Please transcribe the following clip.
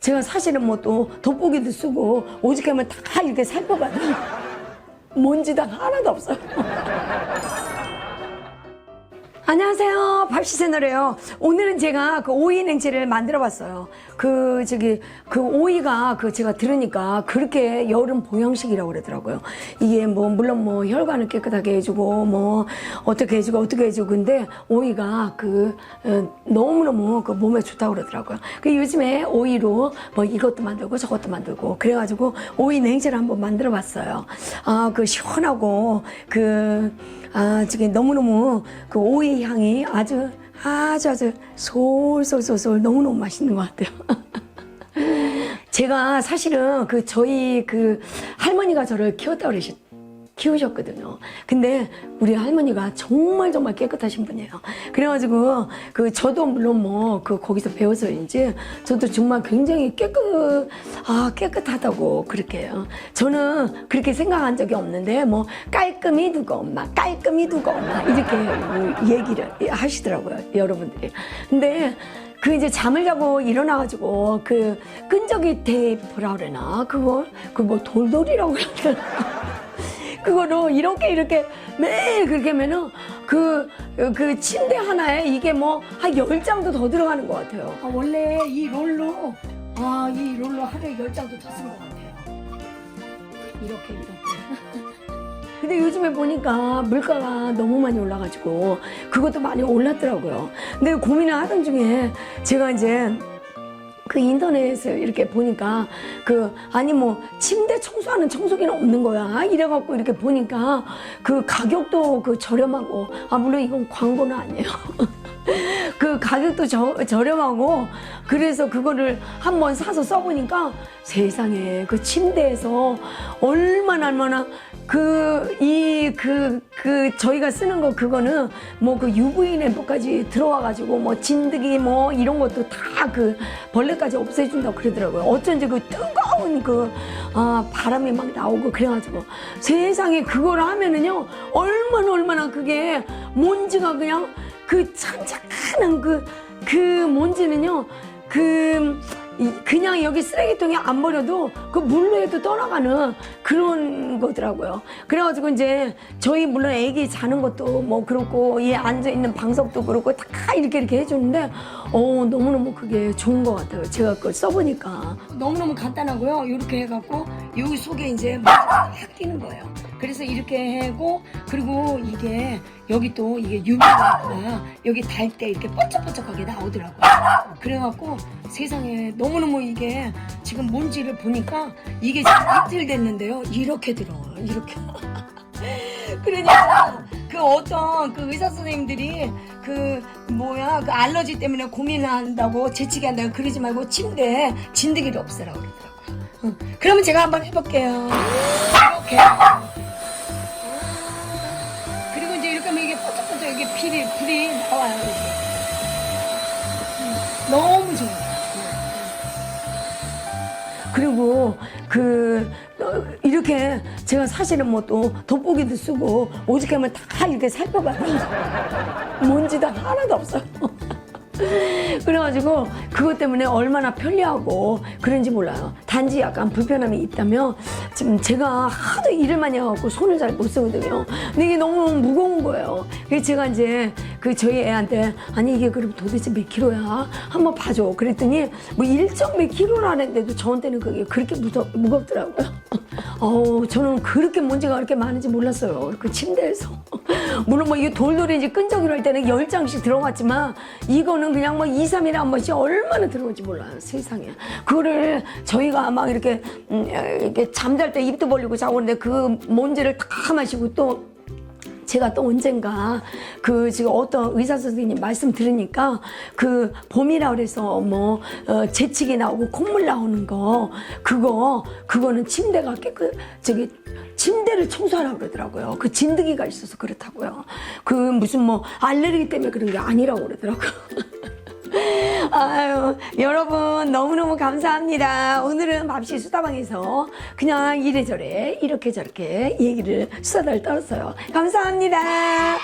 제가 사실은 뭐 또 돋보기도 쓰고 오직하면 다 이렇게 살펴봐도 먼지가 하나도 없어요. 안녕하세요. 밥시 채널이에요. 오늘은 제가 그 오이 냉채를 만들어 봤어요. 그, 저기, 그 오이가 그 제가 들으니까 그렇게 여름 보양식이라고 그러더라고요. 이게 뭐, 물론 뭐 혈관을 깨끗하게 해주고 뭐 어떻게 해주고 어떻게 해주고 근데 오이가 그, 어, 너무너무 그 몸에 좋다고 그러더라고요. 그 요즘에 오이로 뭐 이것도 만들고 저것도 만들고 그래가지고 오이 냉채를 한번 만들어 봤어요. 아, 그 시원하고 그, 아, 저기 너무너무 그 오이 향이 아주 아주 아주 솔솔솔솔 너무너무 맛있는 것 같아요. 제가 사실은 그 저희 그 할머니가 저를 키웠다 그러셨 키우셨거든요. 근데 우리 할머니가 정말 정말 깨끗하신 분이에요. 그래가지고 그 저도 물론 뭐 그 거기서 배워서인지 저도 정말 굉장히 깨끗 아 깨끗하다고 그렇게 해요. 저는 그렇게 생각한 적이 없는데 뭐 깔끔히 두고 엄마 깔끔히 두고 엄마 이렇게 얘기를 하시더라고요 여러분들이. 근데 그 이제 잠을 자고 일어나가지고 그 끈적이 테이프라 그러나 그거 그뭐 돌돌이라고 그러나 그거로 이렇게 이렇게 매일 그렇게 하면은 그, 그 침대 하나에 이게 뭐 한 열장도더 들어가는 것 같아요. 아, 원래 이 롤로, 아, 이 롤로 하루에 열장도더 쓴것 같아요. 이렇게, 이렇게. 근데 요즘에 보니까 물가가 너무 많이 올라가지고 그것도 많이 올랐더라고요. 근데 고민을 하던 중에 제가 이제 그 인터넷에 이렇게 보니까 그 아니 뭐 침대 청소하는 청소기는 없는 거야. 이래갖고 이렇게 보니까 그 가격도 그 저렴하고. 아 물론 이건 광고는 아니에요 그 가격도 저, 저렴하고 그래서 그거를 한번 사서 써보니까 세상에 그 침대에서 얼마나 얼마나 그 이 그 그 저희가 쓰는 거 그거는 뭐 그 UV 램프까지 들어와 가지고 뭐 진드기 뭐 이런 것도 다 그 벌레까지 없애준다고 그러더라고요. 어쩐지 그 뜨거운 그 아, 바람이 막 나오고 그래가지고 세상에 그걸 하면은요 얼마나 얼마나 그게 먼지가 그냥 그 찬찬한 그, 그 먼지는요, 그, 이- 그냥 여기 쓰레기통에 안 버려도 그 물로에도 떠나가는 그런 거더라고요. 그래가지고 이제 저희 물론 애기 자는 것도 뭐 그렇고 얘 앉아있는 방석도 그렇고 다 이렇게 이렇게 해주는데 어, 너무너무 그게 좋은 것 같아요. 제가 그걸 써보니까. 너무너무 간단하고요. 이렇게 해갖고 여기 속에 이제 딱 끼는 거예요. 그래서 이렇게 하고 그리고 이게 여기 또 이게 유미가 여기 달 때 이렇게 번쩍번쩍하게 나오더라고요. 그래갖고 세상에 너무너무 이게 지금 뭔지를 보니까 이게 지금 이틀 됐는데요. 이렇게 들어와요. 이렇게. 그러니까 그 어떤 그 의사 선생님들이 그 뭐야 그 알러지 때문에 고민한다고 재치기 한다고 그러지 말고 침대에 진드기를 없애라 그러더라고요. 응. 그러면 제가 한번 해볼게요. 이렇게. 이게 뽀짝뽀짝 이게 불이 불이 나와요. 이렇게. 응. 너무 좋아요. 그리고 그 어, 이렇게 제가 사실은 뭐 또 돋보기도 쓰고 오직하면 다 이렇게 살펴봐도 먼지가 하나도 없어요. 그래가지고 그것 때문에 얼마나 편리하고 그런지 몰라요. 단지 약간 불편함이 있다면 지금 제가 하도 일을 많이 해갖고 손을 잘 못 쓰거든요. 근데 이게 너무 무거운 거예요. 그래서 제가 이제 그 저희 애한테 아니 이게 그럼 도대체 몇 킬로야? 한번 봐줘. 그랬더니 뭐 1점 몇 킬로라는데도 저한테는 그게 그렇게 무섭, 무겁더라고요. 어우 저는 그렇게 먼지가 그렇게 많은지 몰랐어요. 그 침대에서. 물론 뭐 이게 돌돌이지 끈적이로 할 때는 열장씩 들어갔지만 이거는 그냥 뭐 2, 3일에 한 번씩 얼마나 들어올지 몰라요. 세상에. 그거를 저희가 막 이렇게, 음, 이렇게 잠잘 때 입도 벌리고 자고 그러는데 그 먼지를 다 마시고 또 제가 또 언젠가 그 지금 어떤 의사 선생님 말씀 들으니까 그 봄이라 그래서 뭐 어, 재치기 나오고 콧물 나오는 거 그거 그거는 침대가 깨끗 저기 침대를 청소하라 그러더라고요. 그 진드기가 있어서 그렇다고요. 그 무슨 뭐 알레르기 때문에 그런 게 아니라고 그러더라고요. 아유, 여러분 너무너무 감사합니다. 오늘은 맘씨 수다방에서 그냥 이래저래 이렇게 저렇게 얘기를 수다를 떨었어요. 감사합니다.